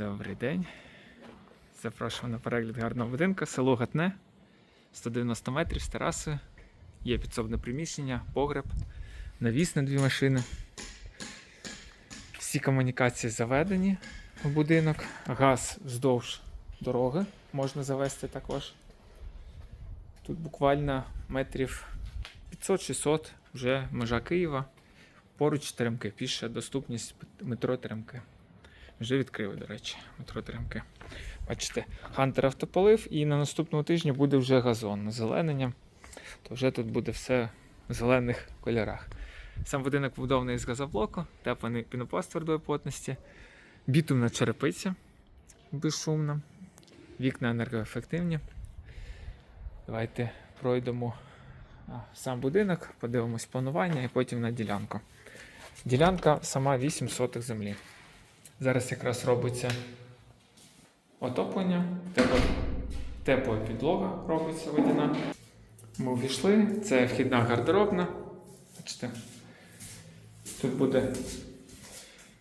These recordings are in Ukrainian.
Добрий день. Запрошую на перегляд гарного будинку. Село Гатне. 190 метрів з терасою. Є підсобне приміщення, погреб, навіс на дві машини. Всі комунікації заведені в будинок. Газ вздовж дороги можна завести також. Тут буквально метрів 500-600 вже межа Києва. Поруч Теремки. Піша доступність метро Теремки. Вже відкрили, до речі, метро Теремки. Бачите, Хантер автополив, і на наступному тижні буде вже газон озеленення. То вже тут буде все в зелених кольорах. Сам будинок побудований з газоблоку, теплений пінопласт твердої плотності, бітумна черепиця безшумна, вікна енергоефективні. Давайте пройдемо сам будинок, подивимось планування і потім на ділянку. Ділянка сама 8 сотих землі. Зараз якраз робиться отоплення, тепла, тепла підлога робиться водяна. Ми увійшли, це вхідна гардеробна. Бачите, тут буде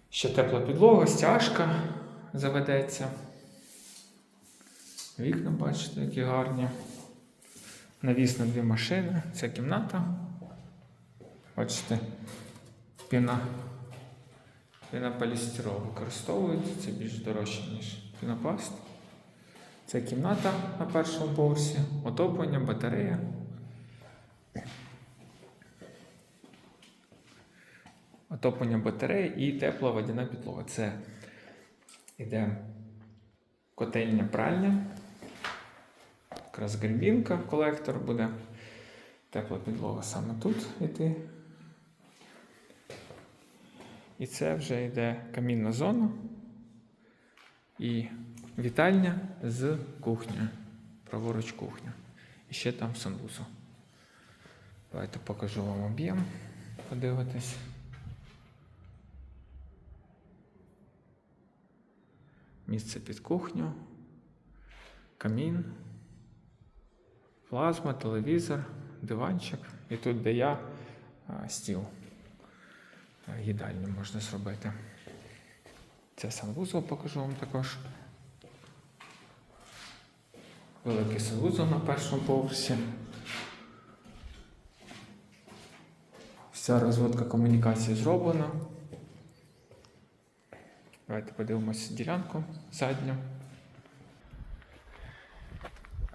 ще тепла підлога, стяжка заведеться. Вікна, бачите, які гарні. Навіс на дві машини. Це кімната. Бачите, піна. Пінополістирол використовують, це більш дорожче, ніж пінопласт. Це кімната на першому поверсі, отоплення, батарея. Отоплення батареї і тепла водяна підлога. Це іде котельня пральня. Якраз грібінка, колектор буде. Тепла підлога саме тут іти. І це вже йде камінна зона і вітальня з кухнею. Праворуч кухня. І ще там санвузол. Давайте покажу вам об'єм. Подивитись. Місце під кухню, камін, плазма, телевізор, диванчик. І тут, де я, стіл. Їдальню можна зробити. Це санвузол покажу вам також. Великий санвузол на першому поверсі. Вся розводка комунікації зроблена. Давайте подивимося ділянку задню.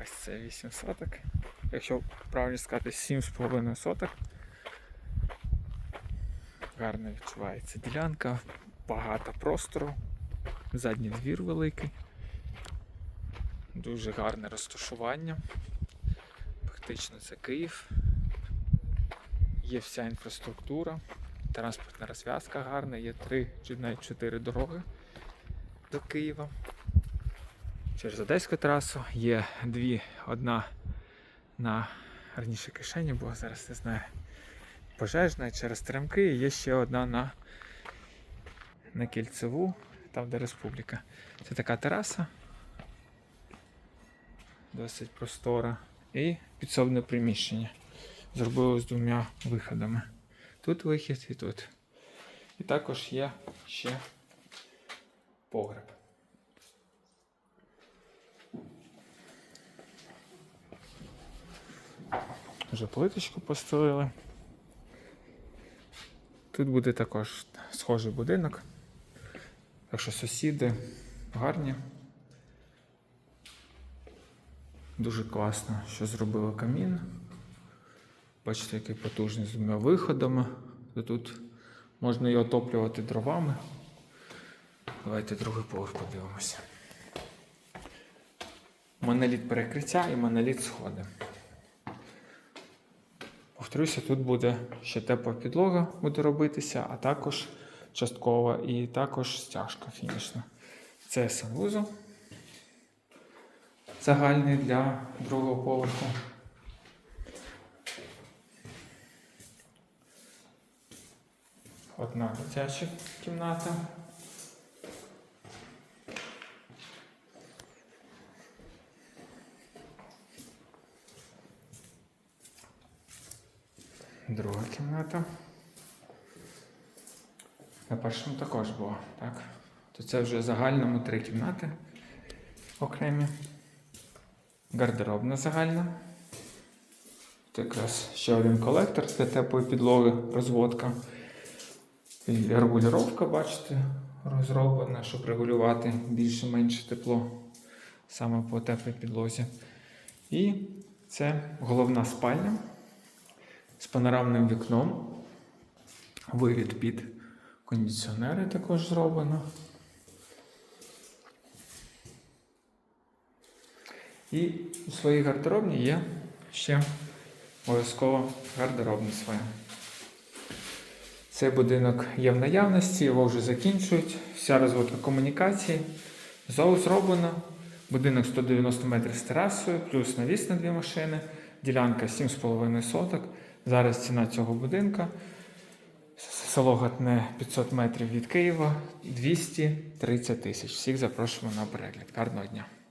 Ось це 8 соток. Якщо правильно сказати, 7,5 соток. Гарно відчувається ділянка, багато простору, задній двір великий, дуже гарне розташування. Фактично це Київ. Є вся інфраструктура, транспортна розв'язка гарна, є три чи навіть чотири дороги до Києва. Через Одеську трасу є дві, одна на раніше кишені, бо зараз не знаю пожежна через Теремки і є ще одна на, на кільцеву, там де республіка. Це така тераса. Досить простора. І підсобне приміщення. Зробили з двома виходами. Тут вихід і тут. І також є ще погреб. Вже плиточку постелили. Тут буде також схожий будинок. Так що сусіди гарні. Дуже класно, що зробили камін. Бачите, який потужний з двома виходами. Тут можна і отоплювати дровами. Давайте другий поверх подивимося. Моноліт перекриття і моноліт сходи. Повторюся, тут буде ще тепла підлога буде робитися, а також часткова і також стяжка фінішна. Це санвузол загальний для другого поверху. Одна дитяча кімната. Друга кімната. На першому також було, так? то це вже в загальному три кімнати окремі. Гардеробна загальна. Тут якраз ще один колектор для теплої підлоги, розводка. І регулювання, бачите, розроблена, щоб регулювати більше-менше тепло саме по теплій підлозі. І це головна спальня з панорамним вікном. Вивід під кондиціонери також зроблено. І у своїй гардеробні є ще обов'язково гардеробна своя. Цей будинок є в наявності, його вже закінчують. Вся розводка комунікації. Зол зроблено. Будинок 190 метрів з терасою, плюс навіс на дві машини, ділянка 7,5 соток. Зараз ціна цього будинка. Село Гатне 500 метрів від Києва 230 тисяч. Всіх запрошуємо на перегляд. Гарного дня!